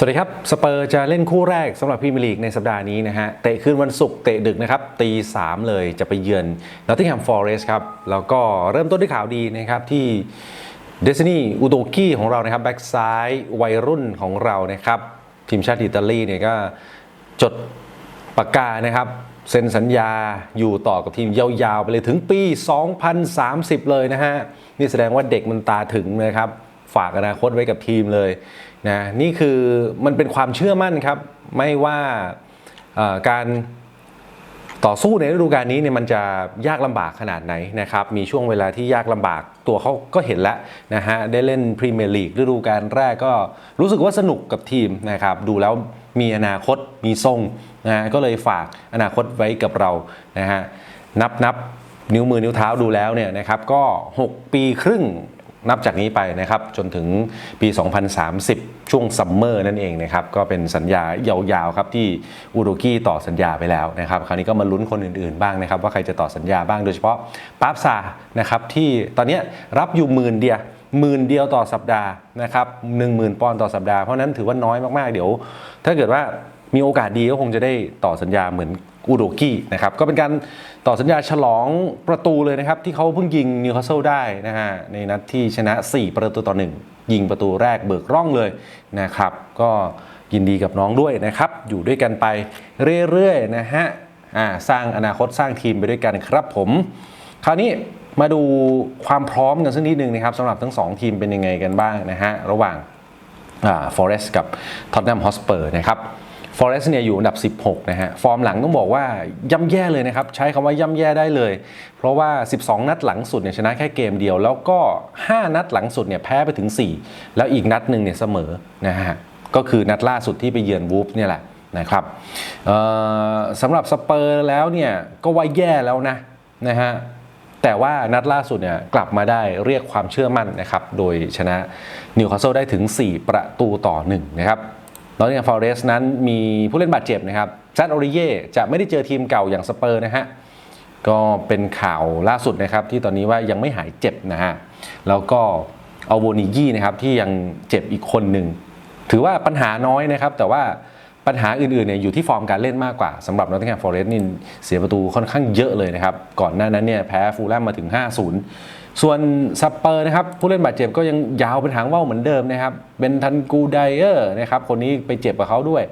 สวัสดีครับ สเปอร์จะเล่นคู่แรกสำหรับพรีเมียร์ลีกในสัปดาห์นี้นะฮะ เตะคืนวันศุกร์เตะดึกนะครับตีสามเลยจะไปเยือนนอตติงแฮมฟอร์เรสต์ครับ แล้วก็เริ่มต้นด้วยข่าวดีนะครับที่เดซนี่อุโดกี้ของเรานะครับ แบ็กซ้ายวัยรุ่นของเรานะครับ ทีมชาติอิตาลีเนี่ยก็จดปากกานะครับ เซ็นสัญญาอยู่ต่อกับทีมยาวๆ ไปเลยถึงปี 2030 เลยนะฮะ นี่แสดงว่าเด็กมันตาถึงนะครับ ฝากอนาคตไว้กับทีมเลย นะนี่คือมันเป็นความเชื่อมั่นครับ ไม่ว่าการต่อสู้ในฤดูกาลนี้เนี่ยมันจะยากลำบากขนาดไหนนะครับ มีช่วงเวลาที่ยากลำบากตัวเขาก็เห็นแล้วนะฮะ ได้เล่นพรีเมียร์ลีกฤดูกาลแรกก็รู้สึกว่าสนุกกับทีมนะครับ ดูแล้วมีอนาคตมีทรงนะฮะก็เลยฝากอนาคตไว้กับเรานะฮะนับนับนิ้วมือนิ้วเท้าดูแล้วเนี่ยนะครับก็ 6 ปีครึ่ง นับจากนี้ไปนะครับจนถึงปี 2030 ช่วงซัมเมอร์นั่นเองนะครับก็เป็นสัญญายาวๆครับที่อุรุกี้ต่อสัญญาไปแล้วนะครับคราวนี้ก็มาลุ้นคนอื่นๆบ้างนะครับว่าใครจะต่อสัญญาบ้างโดยเฉพาะปาร์ฟซานะครับที่ตอนนี้รับอยู่หมื่นเดียวหมื่นเดียวต่อสัปดาห์นะครับหนึ่งหมื่นปอนด์ต่อสัปดาห์เพราะนั้นถือว่าน้อยมากๆเดี๋ยว ถ้าเกิดว่า มีโอกาสดีก็คงจะได้ต่อสัญญาเหมือนอุโดกี้นะครับก็เป็นการต่อสัญญาฉลองประตูเลยนะครับ ที่เขาเพิ่งยิงนิวคาสเซิลได้นะฮะในนัดที่ชนะ 4 ประตูต่อ 1 ยิงประตูแรกเบิกร่องเลยนะครับ ก็ยินดีกับน้องด้วยนะครับ อยู่ด้วยกันไปเรื่อยๆนะฮะสร้างอนาคตสร้างทีมไปด้วยกันครับผม คราวนี้มาดูความพร้อมกันสักนิดนึงนะครับสำหรับทั้งสองทีมเป็นยังไงกันบ้างนะฮะระหว่างฟอเรสต์กับท็อตแนมฮอสเปอร์นะครับ ฟอเรสเนี่ยอยู่อันดับ 16 นะฮะ ฟอร์มหลังต้องบอกว่าย่ำแย่เลยนะครับ ใช้คำว่าย่ำแย่ได้เลย เพราะว่า 12 นัดหลังสุดเนี่ยชนะแค่เกมเดียว แล้วก็ 5 นัดหลังสุดเนี่ยแพ้ไปถึง 4 แล้วอีกนัดหนึ่งเนี่ยเสมอนะฮะ ก็คือนัดล่าสุดที่ไปเยือนวูฟเนี่ยแหละนะครับสำหรับสเปอร์แล้วเนี่ยก็ว่าแย่แล้วนะนะฮะแต่ว่านัดล่าสุดเนี่ยกลับมาได้เรียกความเชื่อมั่นนะครับ โดยชนะนิวคาสเซิลได้ถึง 4 ประตูต่อ1นะครับ นอตติงแฮมฟอเรสต์นั้นมีผู้เล่นบาดเจ็บนะครับแซดโอริเย่จะไม่ได้เจอทีมเก่าอย่างสเปอร์นะฮะก็เป็นข่าวล่าสุดนะครับที่ตอนนี้ว่ายังไม่หายเจ็บนะฮะแล้วก็เอาโวนิยี่นะครับที่ยังเจ็บอีกคนหนึ่งถือว่าปัญหาน้อยนะครับ แต่ว่าปัญหาอื่นๆเนี่ยอยู่ที่ฟอร์มการเล่นมากกว่าสำหรับนอตติงแฮมฟอเรสต์นี่เสียประตูค่อนข้างเยอะเลยนะครับ ก่อนหน้านั้นเนี่ยแพ้ฟูลแลมมาถึง 5-0 ส่วนสเปอร์นะครับผู้เล่นบาดเจ็บก็ยังยาวเป็นหางว่าวเหมือนเดิมนะครับเบนทันกูไดเออร์นะครับคนนี้ไปเจ็บกับเขาด้วย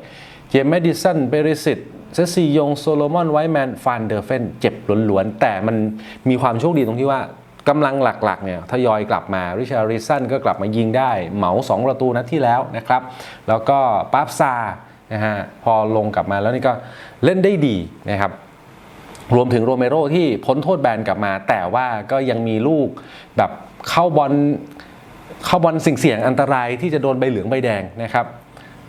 เจมส์แมดิสันเบริสิตเซซียงโซโลมอนไวแมนฟานเดอร์เฟนเจ็บล้วนๆ แต่มันมีความโชคดีตรงที่ว่ากำลังหลักๆเนี่ยทยอยกลับมาริชาริสันก็กลับมายิงได้ เหมา 2 ประตูนัดที่แล้วนะครับ แล้วก็ปาฟซานะฮะพอลงกลับมาแล้วนี่ก็เล่นได้ดีนะครับ รวมถึงโรเมโรที่พ้นโทษแบนกลับมา แต่ว่าก็ยังมีลูกแบบเข้าบอลเข้าบอลสิ่งเสี่ยงอันตรายที่จะโดนใบเหลืองใบแดงนะครับ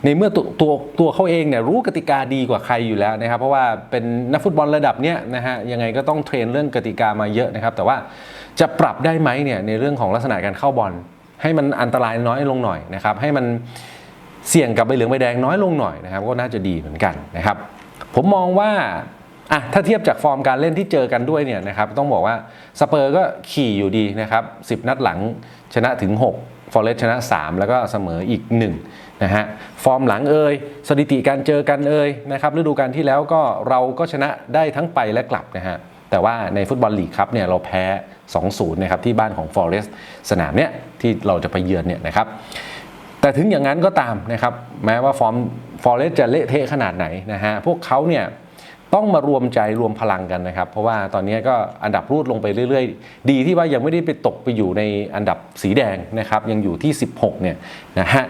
ในเมื่อตัวตัวตัวเขาเองเนี่ยรู้กติกาดีกว่าใครอยู่แล้วนะครับ เพราะว่าเป็นนักฟุตบอลระดับเนี้ยนะฮะยังไงก็ต้องเทรนเรื่องกติกามาเยอะนะครับ แต่ว่าจะปรับได้ไหมเนี่ยในเรื่องของลักษณะการเข้าบอล ให้มันอันตรายน้อยลงหน่อยนะครับ ให้มันเสี่ยงกับใบเหลืองใบแดงน้อยลงหน่อยนะครับ ก็น่าจะดีเหมือนกันนะครับ ผมมองว่า อะถ้าเทียบจากฟอร์มการเล่นที่เจอกันด้วยเนี่ยนะครับต้องบอกว่าสเปอร์ก็ขี่อยู่ดีนะครับ10 นัดหลังชนะถึง 6 ฟอร์เรสชนะ 3 แล้วก็เสมออีก 1 นะฮะ ฟอร์มหลังเอ่ยสถิติการเจอกันเอ่ยนะครับฤดูกาลที่แล้วก็เราก็ชนะได้ทั้งไปและกลับนะฮะ แต่ว่าในฟุตบอลลีกครับเนี่ยเราแพ้ 2-0 นะครับที่บ้านของฟอร์เรสสนามเนี้ยที่เราจะไปเยือนเนี่ยนะครับแต่ถึงอย่างนั้นก็ตามนะครับแม้ว่าฟอร์มฟอร์เรสจะเละเทะขนาดไหนนะฮะพวกเขาเนี่ย ต้องมารวมใจรวมพลังกันนะครับ เพราะว่าตอนนี้ก็อันดับรูดลงไปเรื่อย ๆ ดีที่ว่ายังไม่ได้ไปตกไปอยู่ในอันดับสีแดงนะครับ ยังอยู่ที่ 16 เนี่ยนะฮะ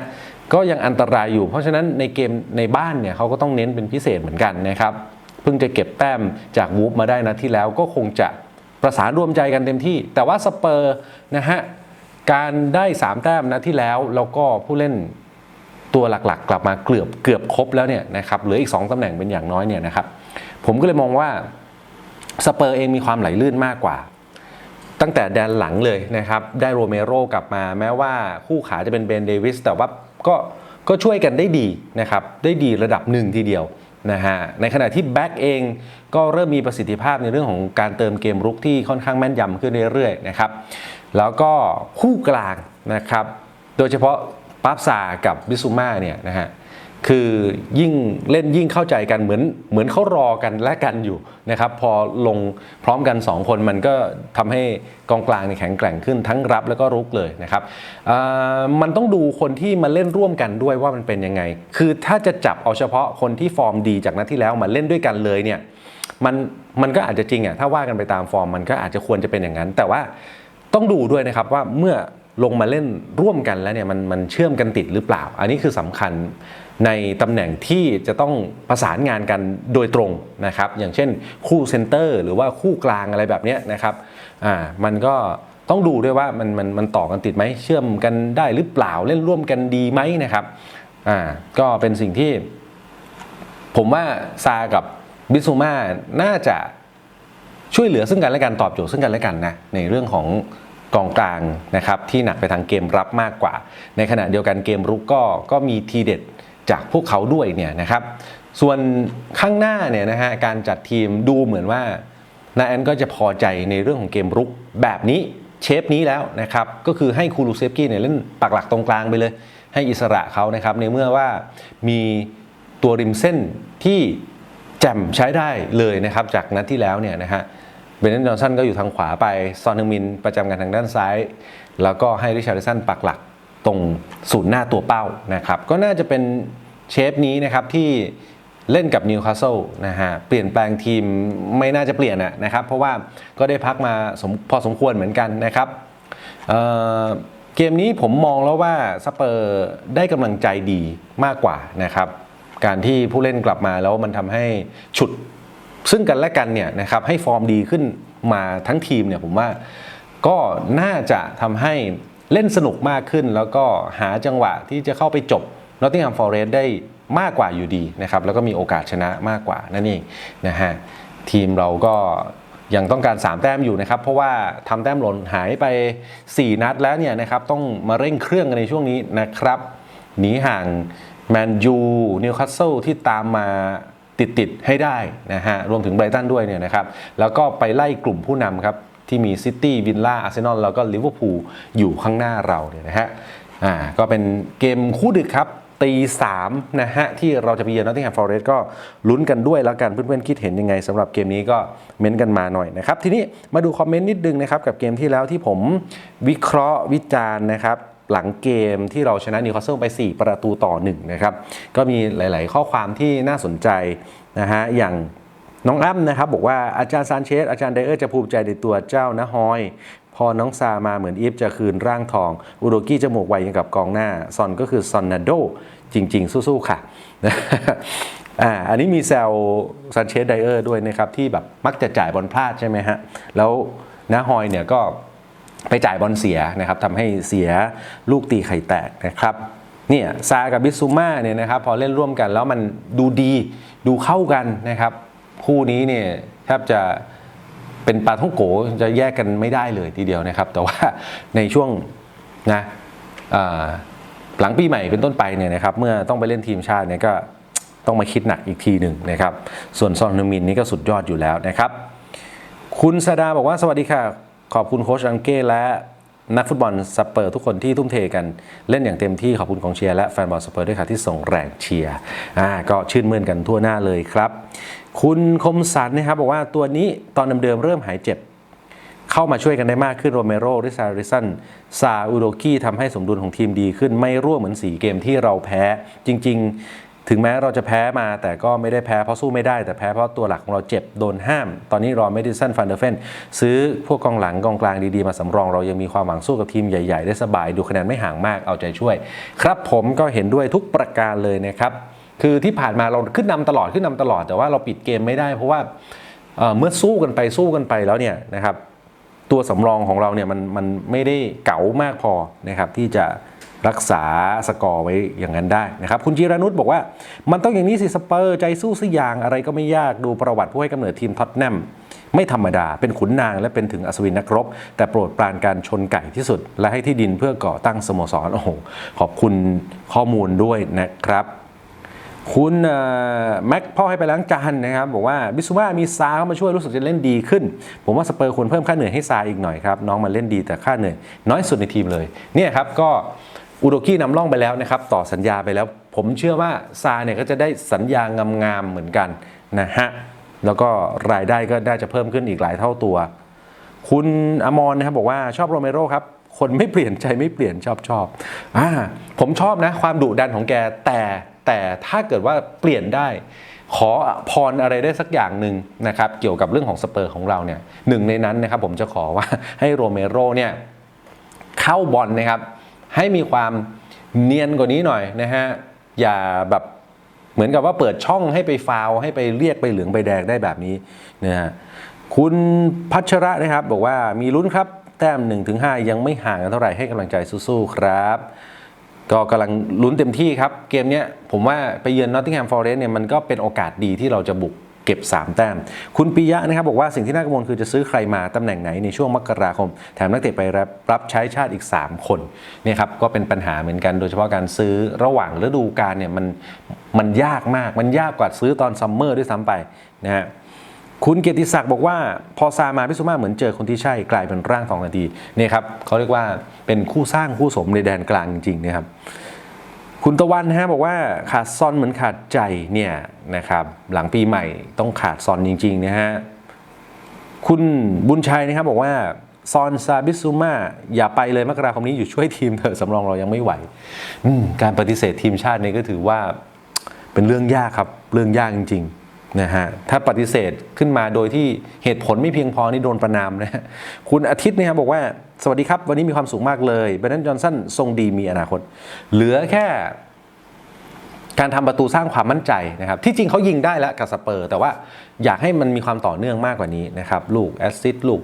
ก็ยังอันตรายอยู่ เพราะฉะนั้นในเกมในบ้านเนี่ยเขาก็ต้องเน้นเป็นพิเศษเหมือนกันนะครับเพิ่งจะเก็บแต้มจากวูฟมาได้นะที่แล้วก็คงจะประสานรวมใจกันเต็มที่ แต่ว่าสเปอร์นะฮะการได้ 3 แต้มนะที่แล้วแล้วก็ผู้เล่นตัวหลักๆ กลับมาเกือบเกือบครบแล้วเนี่ยนะครับเหลืออีก 2ตำแหน่งเป็นอย่างน้อยเนี่ยนะครับ ผมก็เลยมองว่าสเปอร์เองมีความไหลลื่นมากกว่า ตั้งแต่แดนหลังเลยนะครับ ได้โรเมโรกลับมาแม้ว่าคู่ขาจะเป็นเบนเดวิสแต่ว่าก็ก็ช่วยกันได้ดีนะครับ ได้ดีระดับหนึ่งทีเดียวนะฮะในขณะที่แบ็กเองก็เริ่มมีประสิทธิภาพในเรื่องของการเติมเกมรุกที่ค่อนข้างแม่นยำขึ้นเรื่อยๆนะครับแล้วก็คู่กลางนะครับ โดยเฉพาะปาบซากับบิซูมาเนี่ยนะฮะ คือยิ่งเล่นยิ่งเข้าใจกันเหมือนเหมือนเขารอกันและกันอยู่นะครับพอลงพร้อมกัน 2 คนมันก็ทำให้กองกลางแข็งแกร่งขึ้นทั้งรับแล้วก็รุกเลยนะครับมันต้องดูคนที่มาเล่นร่วมกันด้วยว่ามันเป็นยังไง คือถ้าจะจับเอาเฉพาะคนที่ฟอร์มดีจากนัดที่แล้วมาเล่นด้วยกันเลยเนี่ยมันมันก็อาจจะจริงอะถ้าว่ากันไปตามฟอร์มมันก็อาจจะควรจะเป็นอย่างนั้น แต่ว่าต้องดูด้วยนะครับว่าเมื่อลงมาเล่นร่วมกันแล้วเนี่ยมันมันเชื่อมกันติดหรือเปล่า อันนี้คือสำคัญ ในตำแหน่งที่จะต้องประสานงานกันโดยตรงนะครับ อย่างเช่นคู่เซนเตอร์หรือว่าคู่กลางอะไรแบบนี้นะครับอ่ามันก็ต้องดูด้วยว่ามันมันมันต่อกันติดไหมเชื่อมกันได้หรือเปล่าเล่นร่วมกันดีไหมนะครับอ่าก็เป็นสิ่งที่ ผมว่าซากับบิซูมาน่าจะช่วยเหลือซึ่งกันและกันตอบโจทย์ซึ่งกันและกันนะในเรื่องของกองกลางนะครับที่หนักไปทางเกมรับมากกว่า ในขณะเดียวกันเกมรุกก็ก็มีทีเด็ด จากพวกเขาด้วยเนี่ยนะครับ ส่วนข้างหน้าเนี่ยนะฮะการจัดทีมดูเหมือนว่านาแอนก็จะพอใจในเรื่องของเกมรุกแบบนี้เชฟนี้แล้วนะครับ ก็คือให้คูลูเซฟกี้เนี่ยเล่นปักหลักตรงกลางไปเลย ให้อิสระเขานะครับ ในเมื่อว่ามีตัวริมเส้นที่แจ่มใช้ได้เลยนะครับ จากนัดที่แล้วเนี่ยนะฮะเบนเนนจอนสันก็อยู่ทางขวาไป ซอนฮึงมินประจำการทางด้านซ้าย แล้วก็ให้ริชาร์ดสันปักหลัก ตรงศูนย์หน้าตัวเป้านะครับ ก็น่าจะเป็นเชฟนี้นะครับที่เล่นกับนิวคาสเซิลนะฮะเปลี่ยนแปลงทีมไม่น่าจะเปลี่ยนนะครับ เพราะว่าก็ได้พักมาสมพอสมควรเหมือนกันนะครับเเกมนี้ผมมองแล้วว่าสเปอร์ได้กำลังใจดีมากกว่านะครับการที่ผู้เล่นกลับมาแล้วมันทำให้ฉุดซึ่งกันและกันเนี่ยนะครับให้ฟอร์มดีขึ้นมาทั้งทีมเนี่ยผมว่าก็น่าจะทำให้ เล่นสนุกมากขึ้น แล้วก็หาจังหวะที่จะเข้าไปจบ Nottingham Forest ได้มากกว่าอยู่ดีนะครับแล้วก็มีโอกาสชนะมากกว่านั่นเองนะฮะทีมเราก็ยังต้องการ 3 แต้มอยู่นะครับ เพราะว่าทำแต้มหล่นหายไป 4 นัดแล้วเนี่ยนะครับต้องมาเร่งเครื่องกันในช่วงนี้นะครับหนีห่างแมนยูนิวคาสเซิลที่ตามมาติดๆให้ได้นะฮะรวมถึงไบรตันด้วยเนี่ยนะครับแล้วก็ไปไล่กลุ่มผู้นำครับ ที่มีซิตี้วิลล่าอาร์เซนอลแล้วก็ลิเวอร์พูลอยู่ข้างหน้าเราเนี่ยนะฮะอ่าก็เป็นเกมคู่ดึกครับตีสามนะฮะ ที่เราจะไปเยือนนอตติงแฮมฟอร์เรสต์ก็ลุ้นกันด้วยแล้วกันเพื่อนๆคิดเห็นยังไงสำหรับเกมนี้ก็เม้นต์กันมาหน่อยนะครับ ทีนี้มาดูคอมเมนต์นิดนึงนะครับ กับเกมที่แล้วที่ผมวิเคราะห์วิจารณ์นะครับ หลังเกมที่เราชนะนิวคาสเซิลไป 4 ประตูต่อ1นะครับ ก็มีหลาย ๆ ข้อความที่น่าสนใจนะฮะอย่าง น้องอ้ำนะครับบอกว่าอาจารย์ซานเชสอาจารย์ไดเออร์จะภูมิใจในตัวเจ้านะฮอย พอน้องซามาเหมือนอีฟจะคืนร่างทอง อุโดกี้จมูกไวยังกับกองหน้า ซอนก็คือซอนนาโด จริง ๆ สู้ๆค่ะอ่าอันนี้มีแซลซานเชสไดเออร์ด้วยนะครับที่แบบมักจะจ่ายบอลพลาดใช่ไหมฮะ แล้วนะฮอยเนี่ยก็ไปจ่ายบอลเสียนะครับทำให้เสียลูกตีไข่แตกนะครับเนี่ยซากับบิซูมาเนี่ยนะครับพอเล่นร่วมกันแล้วมันดูดีดูเข้ากันนะครับ คู่นี้เนี่ยแทบจะเป็นปลาท่องโกจะแยกกันไม่ได้เลยทีเดียวนะครับ แต่ว่าในช่วงนะหลังปีใหม่เป็นต้นไปเนี่ยนะครับเมื่อต้องไปเล่นทีมชาติเนี่ยก็ต้องมาคิดหนักอีกทีหนึ่งนะครับ ส่วนซอนฮึงมินนี่ก็สุดยอดอยู่แล้วนะครับ คุณสดาบอกว่าสวัสดีค่ะ ขอบคุณโค้ชอังเก้และ นักฟุตบอลสเปอร์ทุกคนที่ทุ่มเทกันเล่นอย่างเต็มที่ขอบคุณกองเชียร์และแฟนบอลสเปอร์ด้วยค่ะที่ส่งแรงเชียร์อ่าก็ชื่นมื่นกันทั่วหน้าเลยครับ คุณคมสันนะครับบอกว่าตัวนี้ตอนเดิมๆเริ่มหายเจ็บ เข้ามาช่วยกันได้มากขึ้นโรเมโรริซาริสันซาอุโดกี้ทำให้สมดุลของทีมดีขึ้นไม่ร่วงเหมือนสีเกมที่เราแพ้จริง ๆ ถึงแม้เราจะแพ้มาแต่ก็ไม่ได้แพ้เพราะสู้ไม่ได้ แต่แพ้เพราะตัวหลักของเราเจ็บโดนห้าม ตอนนี้รอเมดิสันฟันเดอร์เฟนซื้อพวกกองหลังกองกลางดีๆมาสำรองเรายังมีความหวังสู้กับทีมใหญ่ ๆ ได้สบายดูคะแนนไม่ห่างมากเอาใจช่วย ครับผมก็เห็นด้วยทุกประการเลยนะครับคือที่ผ่านมาเราขึ้นนำตลอดขึ้นนำตลอดแต่ว่าเราปิดเกมไม่ได้ เพราะว่าเอ่อเมื่อสู้กันไปสู้กันไปแล้วเนี่ยนะครับตัวสำรองของเราเนี่ยมันมันไม่ได้เก๋ามากพอนะครับที่จะ รักษาสกอร์ไว้อย่างนั้นได้นะครับ คุณจิรานุชบอกว่า มันต้องอย่างนี้สิสเปอร์ใจสู้สอย่างอะไรก็ไม่ยากดูประวัติผู้ให้กำเนิดทีมท็อตแนมไม่ธรรมดา เป็นขุนนางและเป็นถึงอัศวินนักรบ แต่โปรดปรานการชนไก่ที่สุด และให้ที่ดินเพื่อก่อตั้งสโมสรโอ้โหขอบคุณข้อมูลด้วยนะครับ คุณแม็กพ่อให้ไปล้างจานนะครับ บอกว่าบิสุมามีซาเข้ามาช่วยรู้สึกจะเล่นดีขึ้น ผมว่าสเปอร์ควรเพิ่มค่าเหนื่อยให้ซาอีกหน่อยครับ น้องมาเล่นดีแต่ค่าเหนื่อยน้อยสุดในทีมเลยเนี่ยครับก็ อุโดกี้นำร่องไปแล้วนะครับ ต่อสัญญาไปแล้ว ผมเชื่อว่าซาเนี่ยก็จะได้สัญญางามๆเหมือนกันนะฮะแล้วก็รายได้ก็น่าจะเพิ่มขึ้นอีกหลายเท่าตัว คุณอมรนะครับบอกว่าชอบโรเมโรครับ คนไม่เปลี่ยนใจไม่เปลี่ยนชอบชอบอ่าผมชอบนะ ความดุดันของแกแต่แต่ถ้าเกิดว่าเปลี่ยนได้ขอพรอะไรได้สักอย่างหนึ่งนะครับเกี่ยวกับเรื่องของสเปอร์ของเราเนี่ยหนึ่งในนั้นนะครับผมจะขอว่าให้โรเมโรเนี่ยเข้าบอลนะครับ ให้มีความเนียนกว่านี้หน่อยนะฮะอย่าแบบเหมือนกับว่าเปิดช่องให้ไปฟาวให้ไปเรียกไปเหลืองไปแดงได้แบบนี้นะฮะคุณพัชระนะครับบอกว่ามีลุ้นครับแต้ม1-5 ยังไม่ห่างกันเท่าไหร่ให้กำลังใจสู้ๆครับ ก็กำลังลุ้นเต็มที่ครับ เกมเนี้ยผมว่าไปเยือนนอตติงแฮมฟอร์เรสต์เนี่ยมันก็เป็นโอกาสดีที่เราจะบุก เก็บ 3 แต้ม คุณปิยะนะครับบอกว่าสิ่งที่น่ากังวลคือจะซื้อใครมาตำแหน่งไหนในช่วงมกราคม แถมนักเตะไปรับรับใช้ชาติอีก 3 คนเนี่ยครับก็เป็นปัญหาเหมือนกัน โดยเฉพาะการซื้อระหว่างฤดูกาลเนี่ยมันมันยากมากมันยากกว่าซื้อตอนซัมเมอร์ด้วยซ้ำไปนะฮะคุณเกียรติศักดิ์บอกว่าพอซามาพิสุมาเหมือนเจอคนที่ใช่กลายเป็นร่างทองทันทีเนี่ยครับเขาเรียกว่าเป็นคู่สร้างคู่สมในแดนกลางจริงๆนะครับ คุณตะวันนะฮะบอกว่าขาดซอนเหมือนขาดใจเนี่ยนะครับหลังปีใหม่ต้องขาดซอนจริงๆนะฮะคุณบุญชัยนะครับบอกว่าซอนซาบิซูมาอย่าไปเลยมกราคมนี้อยู่ช่วยทีมเถอะสำรองเรายังไม่ไหว การปฏิเสธทีมชาตินี่ก็ถือว่าเป็นเรื่องยากครับเรื่องยากจริง ๆ นะฮะถ้าปฏิเสธขึ้นมาโดยที่เหตุผลไม่เพียงพอนี่โดนประนามนะฮะคุณอาทิตย์นะครับบอกว่าสวัสดีครับ วันนี้มีความสุขมากเลยเบรนนันจอห์นสันทรงดีมีอนาคต เหลือแค่การทำประตูสร้างความมั่นใจนะครับ ที่จริงเขายิงได้แล้วกับสเปอร์ แต่ว่าอยากให้มันมีความต่อเนื่องมากกว่านี้นะครับ ลูกแอสซิสต์ลูก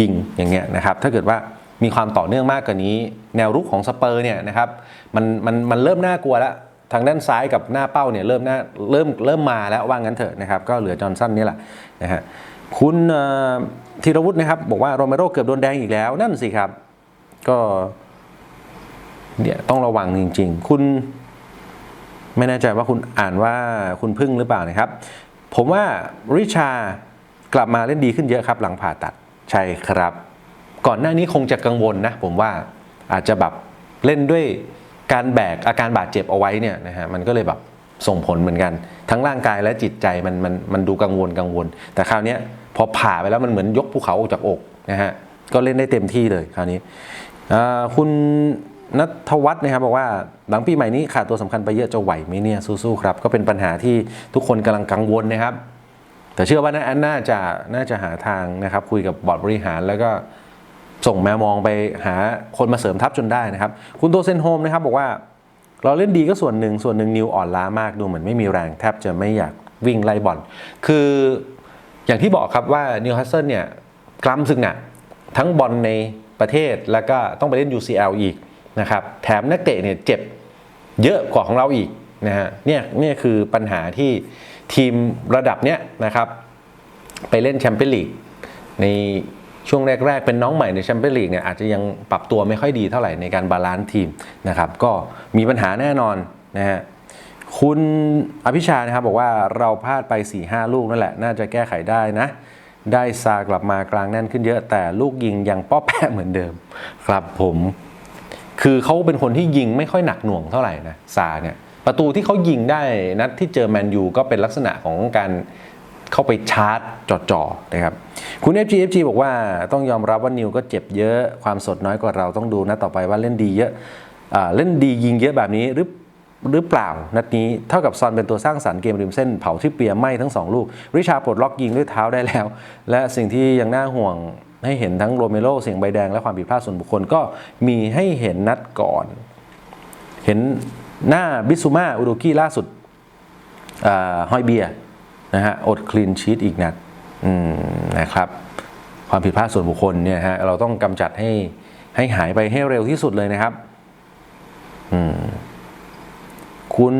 ยิงอย่างเงี้ยนะครับ ถ้าเกิดว่ามีความต่อเนื่องมากกว่านี้ แนวรุกของสเปอร์เนี่ยนะครับมันมันมันเริ่มน่ากลัวแล้ว ทางด้านซ้ายกับหน้าเป้าเนี่ยเริ่มน่าเริ่มเริ่มมาแล้วว่างั้นเถอะนะครับก็เหลือจอห์นสันนี่แหละนะฮะคุณธีรวุฒินะครับบอกว่าโรเมโรเกือบโดนแดงอีกแล้วนั่นสิครับ ก็เนี่ยต้องระวังจริง ๆ คุณไม่แน่ใจว่าคุณอ่านว่าคุณพึ่งหรือเปล่านะครับ ผมว่าริชากลับมาเล่นดีขึ้นเยอะครับ หลังผ่าตัดใช่ครับ ก่อนหน้านี้คงจะกังวลนะ ผมว่าอาจจะแบบเล่นด้วย การแบกอาการบาดเจ็บเอาไว้เนี่ยนะฮะมันก็เลยแบบส่งผลเหมือนกัน ทั้งร่างกายและจิตใจมันมันมันดูกังวลกังวล แต่คราวนี้พอผ่าไปแล้วมันเหมือนยกภูเขาออกจากอกนะฮะก็เล่นได้เต็มที่เลยคราวนี้คุณนัทวัฒน์นะครับบอกว่าหลังปีใหม่นี้ขาดตัวสำคัญไปเยอะจะไหวไหมเนี่ยสู้ๆครับ ก็เป็นปัญหาที่ทุกคนกำลังกังวลนะครับ แต่เชื่อว่าน่าน่าจะน่าจะหาทางนะครับคุยกับบอร์ดบริหารแล้วก็ ส่งแมวมองไปหาคนมาเสริมทัพจนได้นะครับ คุณโตเซนโฮมนะครับบอกว่า เราเล่นดีก็ส่วนหนึ่งส่วนหนึ่งนิวอ่อนล้ามากดูเหมือนไม่มีแรงแทบจะไม่อยากวิ่งไล่บอลคืออย่างที่บอกครับว่านิวคาสเซิลเนี่ยกล้ำสึกหนักทั้งบอลในประเทศแล้วก็ต้องไปเล่น UCL อีกนะครับแถมนักเตะเนี่ยเจ็บเยอะกว่าของเราอีกนะฮะเนี่ยเนี่ยคือปัญหาที่ทีมระดับเนี้ยนะครับ ไปเล่นแชมเปี้ยนลีกใน ช่วงแรก ๆ เป็นน้องใหม่ในแชมเปี้ยนลีกเนี่ยอาจจะยังปรับตัวไม่ค่อยดีเท่าไหร่ในการบาลานซ์ทีมนะครับก็มีปัญหาแน่นอนนะฮะคุณอภิชานะครับบอกว่าเราพลาดไป 4-5 ลูกนั่นแหละ น่าจะแก้ไขได้นะ ได้ซากลับมากลางแน่นขึ้นเยอะ แต่ลูกยิงยังป้อแปะเหมือนเดิม ครับผม คือเขาเป็นคนที่ยิงไม่ค่อยหนักหน่วงเท่าไหร่นะซาเนี่ยประตูที่เขายิงได้นัดที่เจอแมนยูก็เป็นลักษณะของการ เข้าไปชาร์จจ่อๆนะครับคุณ FGFG บอกว่าต้องยอมรับว่านิวก็เจ็บเยอะความสดน้อยกว่าเราต้องดูนะต่อไปว่าเล่นดีเยอะเล่นดียิงเยอะแบบนี้หรือหรือเปล่านัดนี้เท่ากับซอนเป็นตัวสร้างสรรค์เกมริมเส้นเผาที่เปียไหม้ทั้งสองลูก ริชาปลดล็อกยิงด้วยเท้าได้แล้ว และสิ่งที่ยังน่าห่วงให้เห็นทั้งโรเมโรเสียงใบแดงและความผิดพลาดส่วนบุคคลก็มีให้เห็นนัดก่อน เห็นหน้าบิซูมาอุรุกี้ล่าสุดฮอยเบียร์ นะฮะอดคลีนชีตอีกนัดนะครับ ความผิดพลาดส่วนบุคคลเนี่ยฮะเราต้องกำจัดให้ให้หายไปให้เร็วที่สุดเลยนะครับคุณ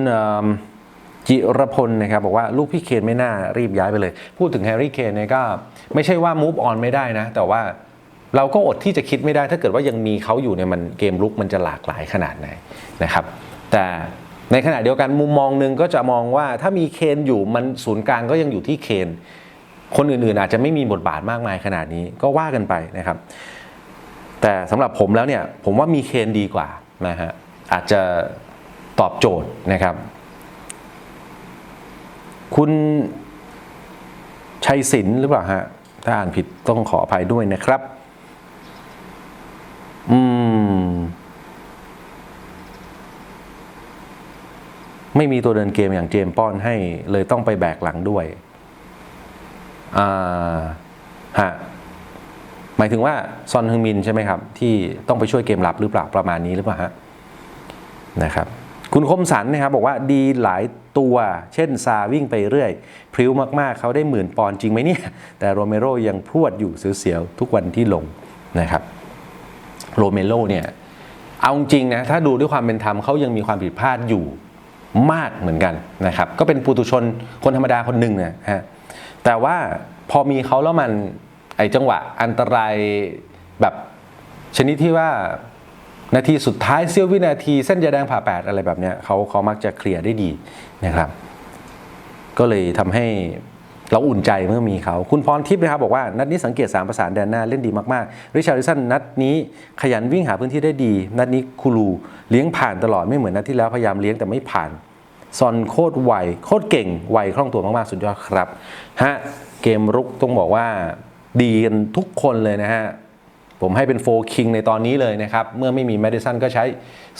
จิรพลนะครับบอกว่าลูกพี่เคนไม่น่ารีบย้ายไปเลย พูดถึงแฮร์รี่เคนเนี่ยก็ไม่ใช่ว่า move on ไม่ได้นะ แต่ว่าเราก็อดที่จะคิดไม่ได้ ถ้าเกิดว่ายังมีเขาอยู่เนี่ยมันเกมลุกมันจะหลากหลายขนาดไหนนะครับ แต่ ในขณะเดียวกันมุมมองหนึ่งก็จะมองว่าถ้ามีเคนอยู่มันศูนย์กลางก็ยังอยู่ที่เคน คนอื่นๆอาจจะไม่มีบทบาทมากมายขนาดนี้ก็ว่ากันไปนะครับ แต่สำหรับผมแล้วเนี่ยผมว่ามีเคนดีกว่านะฮะอาจจะตอบโจทย์นะครับ คุณชัยศิลป์หรือเปล่าฮะถ้าอ่านผิดต้องขออภัยด้วยนะครับ อืม ไม่มีตัวเดินเกมอย่างเจมป้อนให้เลยต้องไปแบกหลังด้วยอ่าฮะหมายถึงว่าซอนฮึงมินใช่ไหมครับ ที่ต้องไปช่วยเกมรับหรือเปล่าประมาณนี้หรือเปล่าฮะนะครับ คุณคมสันนะครับบอกว่าดีหลายตัวเช่นซาวิ่งไปเรื่อย พริ้วมากๆ เขาได้หมื่นปอนจริงไหมเนี่ย แต่โรเมโรยังพรวดอยู่เสียวๆ ทุกวันที่ลงนะครับโรเมโรเนี่ยเอาจริงนะถ้าดูด้วยความเป็นธรรมเขายังมีความผิดพลาดอยู่ มากเหมือนกันนะครับ ก็เป็นปุตุชนคนธรรมดาคนหนึ่งนะฮะแต่ว่าพอมีเขาแล้วมันไอจังหวะอันตรายแบบชนิดที่ว่านาทีสุดท้ายเสี้ยววินาที เส้นยาแดงผ่าแปดอะไรแบบเนี้ยเขาเขามักจะเคลียร์ได้ดีนะครับ ก็เลยทำให้ เราอุ่นใจเมื่อมีเขา คุณพรทิพย์นะครับบอกว่านัดนี้สังเกต3ประสานแดนหน้าเล่นดีมากๆ ริชาร์ดสันนัดนี้ขยันวิ่งหาพื้นที่ได้ดี นัดนี้คูลูเลี้ยงผ่านตลอดไม่เหมือนนัดที่แล้วพยายามเลี้ยงแต่ไม่ผ่านซอนโคตรไวโคตรเก่งไวคล่องตัวมากๆ สุดยอดครับฮะเกมรุกต้องบอกว่าดีกันทุกคนเลยนะฮะผมให้เป็นโฟคิงในตอนนี้เลยนะครับ เมื่อไม่มีแมดิสันก็ใช้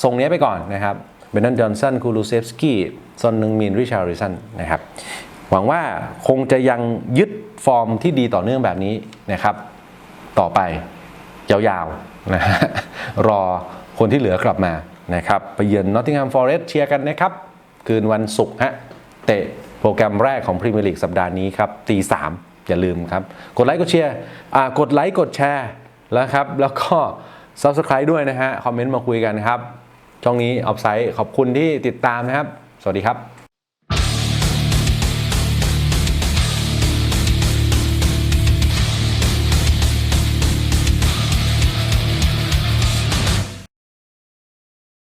ทรงนี้ไปก่อนนะครับเบนนันจอห์นสันคูลูเซฟสกี้ซอนนึงมินริชาริสันนะครับ หวังว่าคงจะยังยึดฟอร์มที่ดีต่อเนื่องแบบนี้นะครับ ต่อไปยาวๆนะฮะรอคนที่เหลือกลับมานะครับไปเยือนนอตติงแฮมฟอเรสต์เชียร์กันนะครับ คืนวันศุกร์ฮะเตะโปรแกรมแรกของพรีเมียร์ลีกสัปดาห์นี้ครับตีสามอย่าลืมครับ กดไลค์กดเชียร์อ่ากดไลค์กดแชร์แล้วครับ แล้วก็ Subscribe ด้วยนะฮะ คอมเมนต์มาคุยกันครับ ช่องนี้ออฟไซด์ขอบคุณที่ติดตามนะครับ สวัสดีครับ